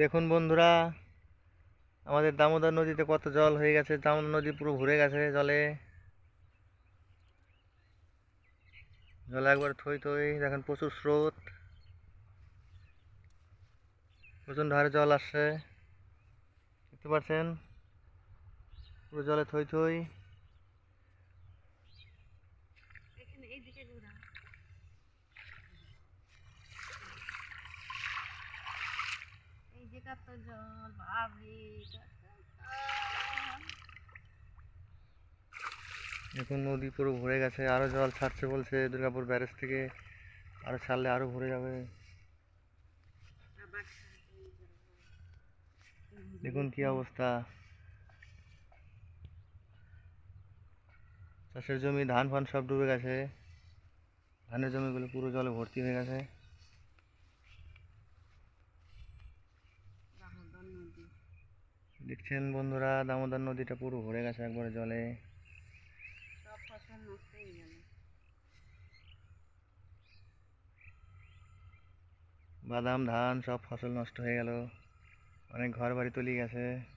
দেখুন বন্ধুরা, আমাদের দামোদর নদীতে কত জল হয়ে গেছে, দামোদর নদী পুরো ভরে গেছে জলে। জলে একবার থই থই, দেখেন প্রচুর স্রোত। প্রচণ্ড হারে জল আসছে। দেখতে পাচ্ছেন? পুরো জলে থই থই এখানে এইদিকে ঘোরা এই যে কত জল। দেখুন নদী পুরো ভরে গেছে, আরও জল ছাড়ছে বলছে, দুর্গাপুর ব্যারেজ থেকে আরও ছাড়লে আরও ভরে যাবে। দেখুন কি অবস্থা। চাষের জমি, ধান ফান সব ডুবে গেছে। ধানের জমিগুলো পুরো জলে ভর্তি হয়ে গেছে দামোদর নদী দেখছেন বন্ধুরা দামোদর নদীটা পুরো ভরে গেছে একবারে জলে। সব ফসল নষ্ট হয়ে গেল। বাদাম ধান সব ফসল নষ্ট হয়ে গেল। অনেক ঘর বাড়ি তলিয়ে গেছে।